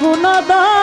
Gunada